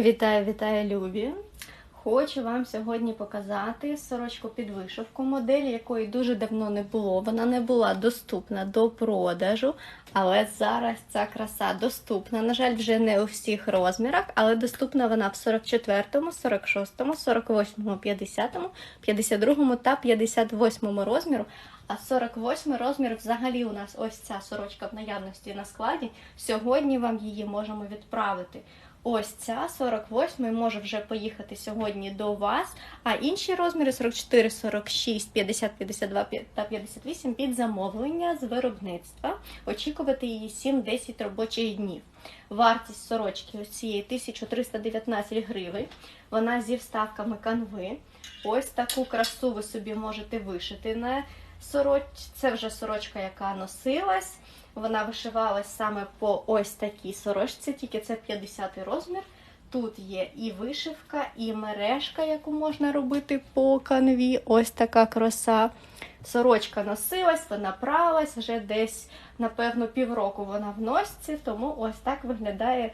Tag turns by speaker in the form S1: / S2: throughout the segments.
S1: Вітаю, вітаю, любі! Хочу вам сьогодні показати сорочку під вишивку, модель якої дуже давно не було. Вона не була доступна до продажу, але зараз ця краса доступна. На жаль, вже не у всіх розмірах, але доступна вона в 44, 46, 48, 50, 52 та 58 розміру. А 48 розмір взагалі у нас ось ця сорочка в наявності на складі. Сьогодні вам її можемо відправити. Ось ця 48 може вже поїхати сьогодні до вас, а інші розміри 44, 46, 50, 52 та 58 під замовлення з виробництва. Очікувати її 7-10 робочих днів. Вартість сорочки ось цієї 1319 гривень. Вона зі вставками канви. Ось таку красу ви собі можете вишити на сорочці. Це вже сорочка, яка носилась. Вона вишивалась саме по ось такій сорочці, тільки це 50 розмір. Тут є і вишивка, і мережка, яку можна робити по канві. Ось така краса. Сорочка носилась, вона пралась, вже десь, напевно, півроку вона в носці, тому ось так виглядає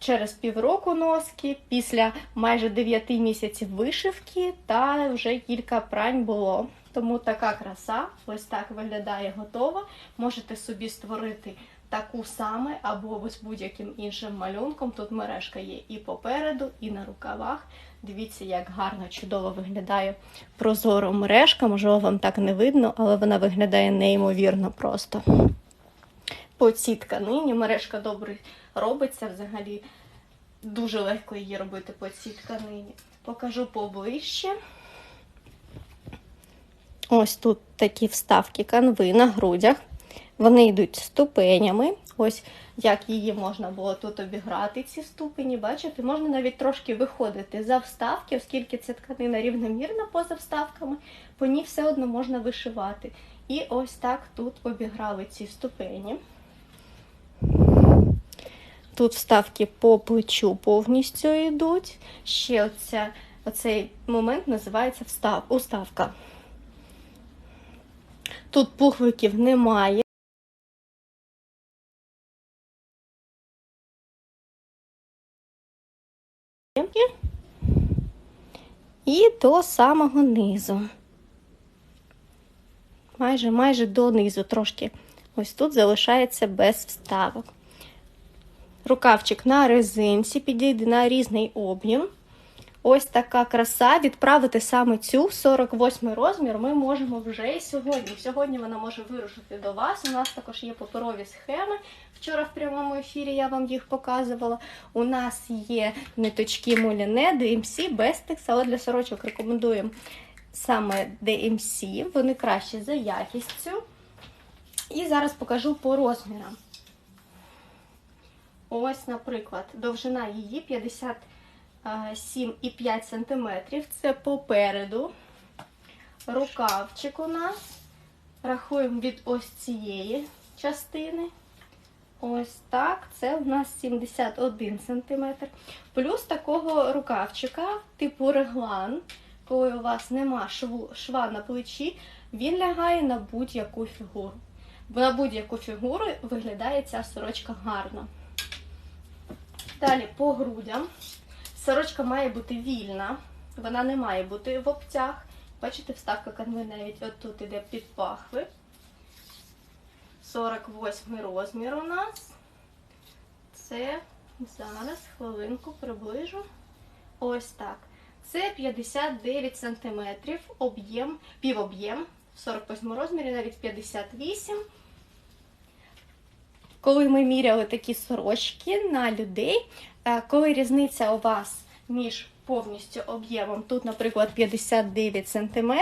S1: через півроку носки, після майже 9 місяців вишивки, та вже кілька прань було. Тому така краса, ось так виглядає готова. Можете собі створити таку саме або з будь-яким іншим малюнком. Тут мережка є і попереду, і на рукавах. Дивіться, як гарно, чудово виглядає прозоро мережка. Можливо, вам так не видно, але вона виглядає неймовірно просто. По цій тканині мережка добре робиться взагалі. Дуже легко її робити по цій тканині. Покажу поближче. Ось тут такі вставки канви на грудях. Вони йдуть ступенями. Ось як її можна було тут обіграти, ці ступені. Бачите, можна навіть трошки виходити за вставки, оскільки ця тканина рівномірна поза вставками, по ній все одно можна вишивати. І ось так тут обіграли ці ступені. Тут вставки по плечу повністю йдуть. Ще оця, оцей момент називається встав, уставка. Тут пухликів немає. І до самого низу. Майже майже донизу трошки. Ось тут залишається без вставок. Рукавчик на резинці, підійде на різний об'єм. Ось така краса. Відправити саме цю 48 розмір ми можемо вже і сьогодні. Сьогодні вона може вирушити до вас. У нас також є паперові схеми. Вчора в прямому ефірі я вам їх показувала. У нас є ниточки Муліне, DMC, Bestex, але для сорочок рекомендуємо саме DMC. Вони кращі за якістю. І зараз покажу по розмірам. Ось, наприклад, довжина її 50. 7,5 см. Це попереду. Рукавчик у нас. Рахуємо від ось цієї частини. Ось так. Це у нас 71 см. Плюс такого рукавчика, типу реглан, коли у вас нема шву, шва на плечі, він лягає на будь-яку фігуру. Бо на будь-яку фігуру виглядає ця сорочка гарно. Далі по грудям. Сорочка має бути вільна, вона не має бути в обтяг. Бачите, вставка канви навіть отут іде під пахви. 48 розмір у нас. Це зараз хвилинку приближу. Ось так. Це 59 см, об'єм, півоб'єм, в 48 розмірі, навіть 58 коли ми міряли такі сорочки на людей, е, коли різниця у вас між повністю об'ємом, тут, наприклад, 59 см,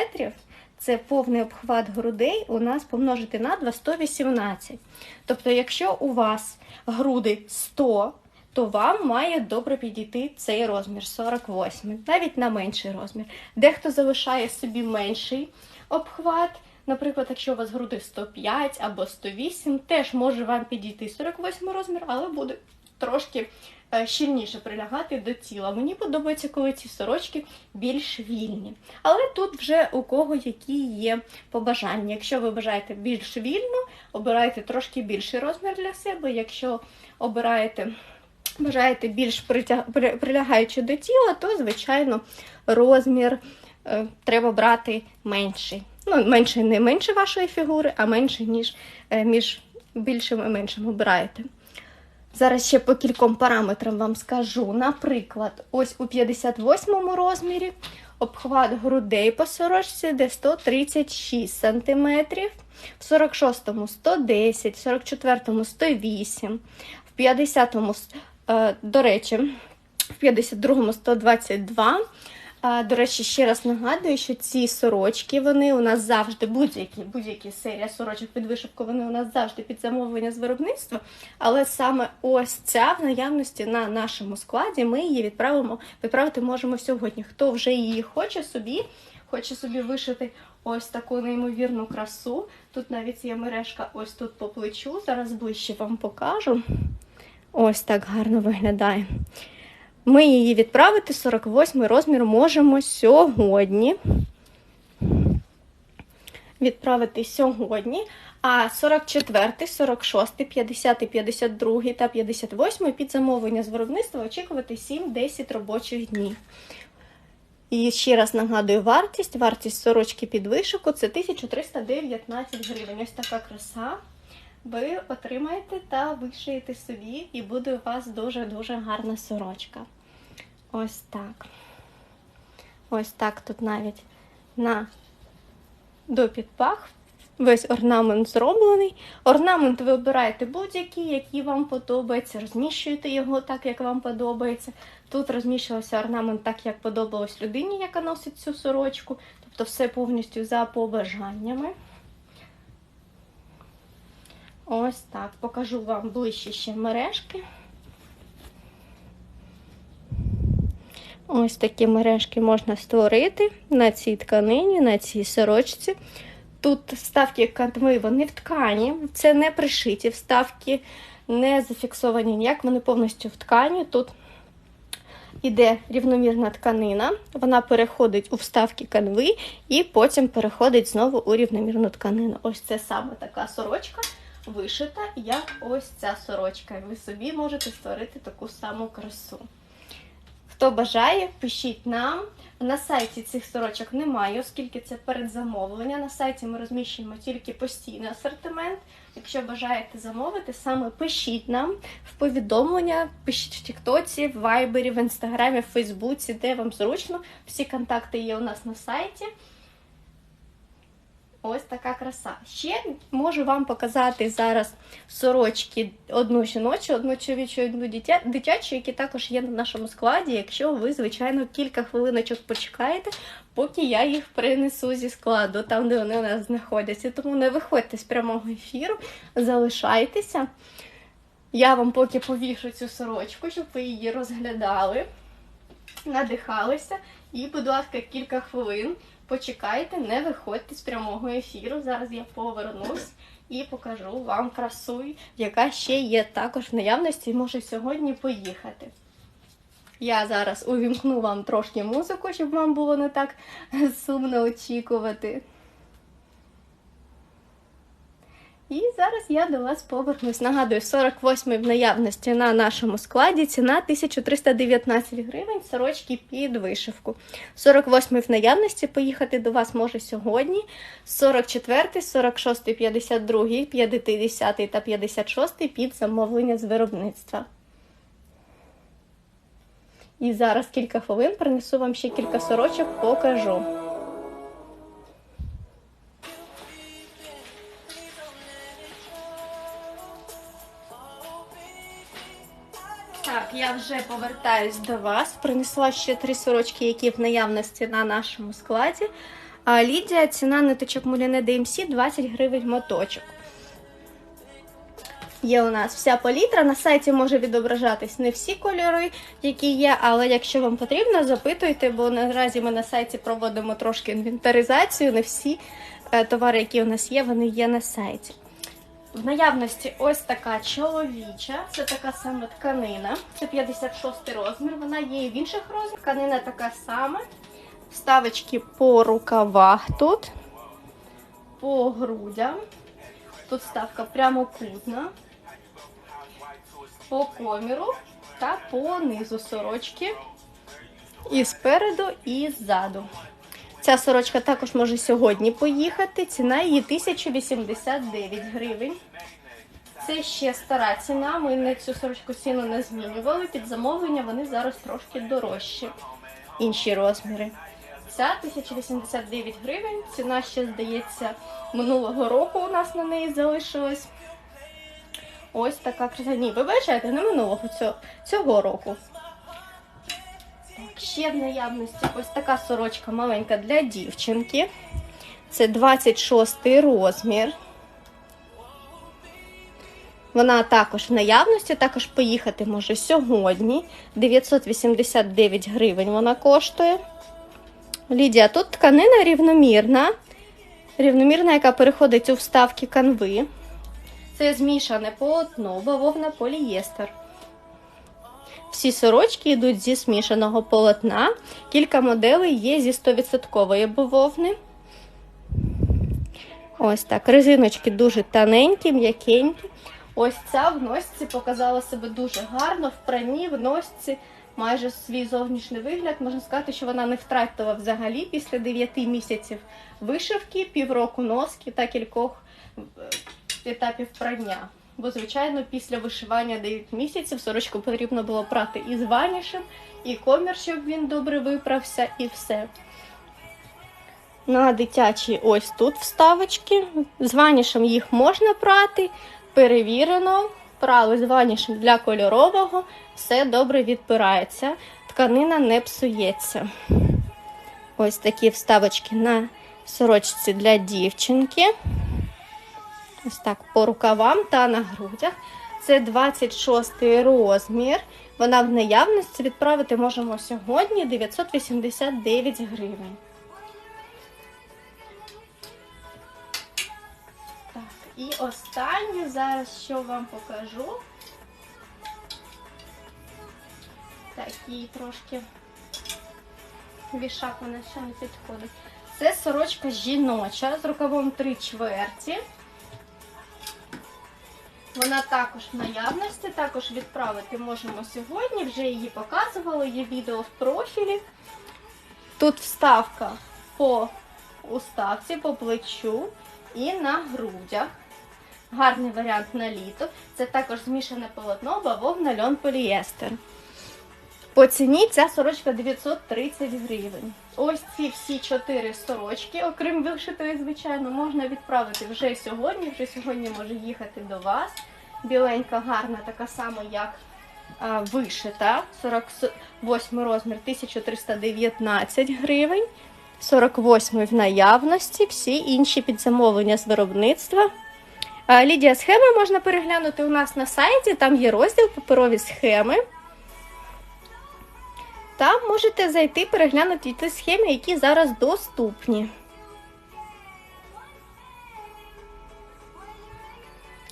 S1: це повний обхват грудей у нас помножити на 2 118. Тобто, якщо у вас груди 100, то вам має добре підійти цей розмір 48, навіть на менший розмір. Дехто залишає собі менший обхват. Наприклад, якщо у вас груди 105 або 108, теж може вам підійти 48 розмір, але буде трошки е, щільніше прилягати до тіла. Мені подобається, коли ці сорочки більш вільні. Але тут вже у кого які є побажання. Якщо ви бажаєте більш вільно, обирайте трошки більший розмір для себе. Якщо обираєте бажаєте більш притяг... прилягаючи до тіла, то, звичайно, розмір треба брати менший. Ну, менший не менше вашої фігури, а менший, ніж е, між більшим і меншим обираєте. Зараз ще по кільком параметрам вам скажу. Наприклад, ось у 58 розмірі обхват грудей по сорочці де 136 см, в 46-му 110, в 44-му 108, в 50-му, е, до речі, в 52-му 122. До речі, ще раз нагадую, що ці сорочки, вони у нас завжди, будь-які будь-які серія сорочок під вишивку, вони у нас завжди під замовлення з виробництва. Але саме ось ця в наявності на нашому складі, ми її відправимо, відправити можемо сьогодні. Хто вже її хоче собі, хоче собі вишити ось таку неймовірну красу. Тут навіть є мережка ось тут по плечу. Зараз ближче вам покажу. Ось так гарно виглядає. Ми її відправити 48 розмір можемо сьогодні. Відправити сьогодні. А 44, 46, 50, 52 та 58 під замовлення з виробництва очікувати 7-10 робочих днів. І ще раз нагадую вартість. Вартість сорочки під вишивку це 1319 гривень. Ось така краса. Ви отримаєте та вишиєте собі, і буде у вас дуже-дуже гарна сорочка. Ось так. Ось так тут навіть на допідпах. Весь орнамент зроблений. Орнамент ви обираєте будь-який, який вам подобається, розміщуєте його так, як вам подобається. Тут розміщувався орнамент так, як подобалось людині, яка носить цю сорочку. Тобто все повністю за побажаннями. Ось так. Покажу вам ближче ще мережки. Ось такі мережки можна створити на цій тканині, на цій сорочці. Тут вставки кантми, вони в ткані, це не пришиті вставки, не зафіксовані ніяк, вони повністю в ткані. Тут іде рівномірна тканина, вона переходить у вставки канви і потім переходить знову у рівномірну тканину. Ось це саме така сорочка вишита, як ось ця сорочка. Ви собі можете створити таку саму красу. Хто бажає, пишіть нам. На сайті цих сорочок немає, оскільки це передзамовлення. На сайті ми розміщуємо тільки постійний асортимент. Якщо бажаєте замовити, саме пишіть нам в повідомлення, пишіть в Тіктоці, в Вайбері, в Інстаграмі, в Фейсбуці, де вам зручно. Всі контакти є у нас на сайті. Ось така краса. Ще можу вам показати зараз сорочки одну жіночу, одну чоловічу, одну дитячу, які також є на нашому складі, якщо ви, звичайно, кілька хвилиночок почекаєте, поки я їх принесу зі складу, там, де вони у нас знаходяться. Тому не виходьте з прямого ефіру, залишайтеся. Я вам поки повішу цю сорочку, щоб ви її розглядали, надихалися. І, будь ласка, кілька хвилин. Почекайте, не виходьте з прямого ефіру. Зараз я повернусь і покажу вам красу, яка ще є також в наявності і може сьогодні поїхати. Я зараз увімкну вам трошки музику, щоб вам було не так сумно очікувати. І зараз я до вас повернусь. Нагадую, 48 в наявності на нашому складі. Ціна 1319 гривень, сорочки під вишивку. 48 в наявності поїхати до вас може сьогодні. 44, 46, 52, 50 та 56 під замовлення з виробництва. І зараз кілька хвилин принесу вам ще кілька сорочок, покажу. Я вже повертаюсь до вас. Принесла ще три сорочки, які в наявності на нашому складі. А Лідія, ціна ниточок Муліне DMC 20 гривень моточок. Є у нас вся палітра. На сайті може відображатись не всі кольори, які є, але якщо вам потрібно, запитуйте, бо наразі ми на сайті проводимо трошки інвентаризацію. Не всі е, товари, які у нас є, вони є на сайті. В наявності ось така чоловіча, це така сама тканина, це 56 розмір, вона є і в інших розмірах. Тканина така сама. Вставочки по рукавах тут, по грудям. Тут ставка прямокутна, по коміру та по низу сорочки. І спереду, і ззаду. Ця сорочка також може сьогодні поїхати. Ціна її 1089 гривень. Це ще стара ціна. Ми на цю сорочку ціну не змінювали. Під замовлення вони зараз трошки дорожчі. Інші розміри. Ця 1089 гривень. Ціна ще, здається, минулого року у нас на неї залишилась. Ось така краса. Ні, ви бачите, не минулого цього, цього року. Ще в наявності ось така сорочка маленька для дівчинки. Це 26 розмір. Вона також в наявності, також поїхати може сьогодні. 989 гривень вона коштує. Лідія, тут тканина рівномірна. Рівномірна, яка переходить у вставки канви. Це змішане полотно, бавовна полієстер. Всі сорочки йдуть зі смішаного полотна. Кілька моделей є зі 100% бавовни. Ось так. Резиночки дуже тоненькі, м'якенькі. Ось ця в носці показала себе дуже гарно. В пранні в носці майже свій зовнішній вигляд. Можна сказати, що вона не втратила взагалі після 9 місяців вишивки, півроку носки та кількох е, етапів прання. Бо, звичайно, після вишивання 9 місяців сорочку потрібно було прати і з ванішем, і комір, щоб він добре виправся, і все. На дитячі ось тут вставочки. З ванішем їх можна прати. Перевірено. Прали з ванішем для кольорового, все добре відпирається, тканина не псується. Ось такі вставочки на сорочці для дівчинки. Ось так по рукавам та на грудях. Це 26 розмір. Вона в наявності відправити можемо сьогодні 989 гривень. Так, і останнє зараз що вам покажу. Такий трошки вішак вона ще не підходить. Це сорочка жіноча з рукавом 3 чверті. Вона також в наявності, також відправити можемо сьогодні. Вже її показували, є відео в профілі. Тут вставка по уставці, по плечу і на грудях. Гарний варіант на літо. Це також змішане полотно, бавовна, льон, полієстер. По ціні ця сорочка 930 гривень. Ось ці всі чотири сорочки, окрім вишитої, звичайно, можна відправити вже сьогодні. Вже сьогодні може їхати до вас. Біленька, гарна, така сама, як а, вишита. 48 розмір 1319 гривень. 48 в наявності, всі інші під замовлення з виробництва. Лідія, схеми можна переглянути у нас на сайті, там є розділ паперові схеми. Там можете зайти переглянути ті схеми, які зараз доступні.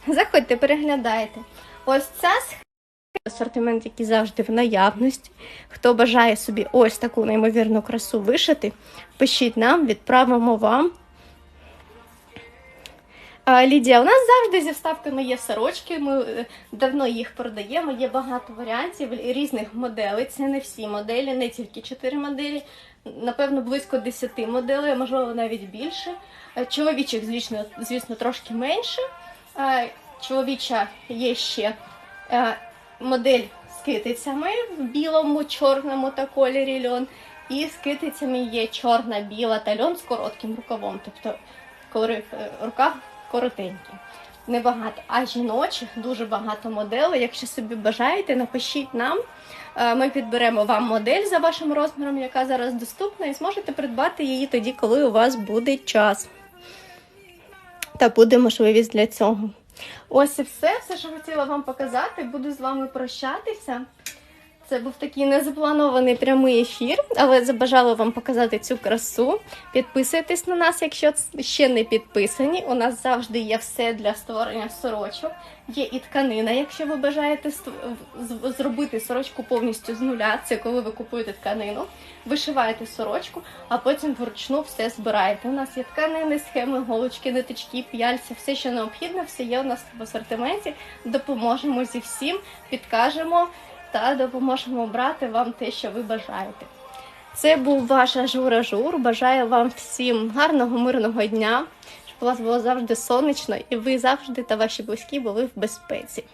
S1: Заходьте, переглядайте. Ось ця схема. Асортимент, який завжди в наявності. Хто бажає собі ось таку неймовірну красу вишити, пишіть нам, відправимо вам. Лідія, у нас завжди зі вставками є сорочки. Ми е, давно їх продаємо. Є багато варіантів різних моделей. Це не всі моделі, не тільки 4 моделі. Напевно, близько 10 моделей, можливо навіть більше. Чоловічих, звісно, звісно, трошки менше. Чоловіча є ще модель з китицями в білому, чорному та кольорі льон. І з китицями є чорна, біла та льон з коротким рукавом. Тобто кольори е, рукав коротенькі. Небагато. А жіночих дуже багато моделей. Якщо собі бажаєте, напишіть нам. Е, Ми підберемо вам модель за вашим розміром, яка зараз доступна, і зможете придбати її тоді, коли у вас буде час. Та буде можливість для цього. Ось і все, все, що хотіла вам показати. Буду з вами прощатися. Це був такий незапланований прямий ефір, але забажала вам показати цю красу. Підписуйтесь на нас, якщо ще не підписані. У нас завжди є все для створення сорочок. Є і тканина, якщо ви бажаєте зробити сорочку повністю з нуля. Це коли ви купуєте тканину, вишиваєте сорочку, а потім вручну все збираєте. У нас є тканини, схеми, голочки, ниточки, п'яльця, все, що необхідно, все є у нас в асортименті. Допоможемо зі всім, підкажемо. Та допоможемо обрати вам те, що ви бажаєте. Це був ваша Жура Жур. Бажаю вам всім гарного, мирного дня, щоб у вас було завжди сонячно і ви завжди та ваші близькі були в безпеці.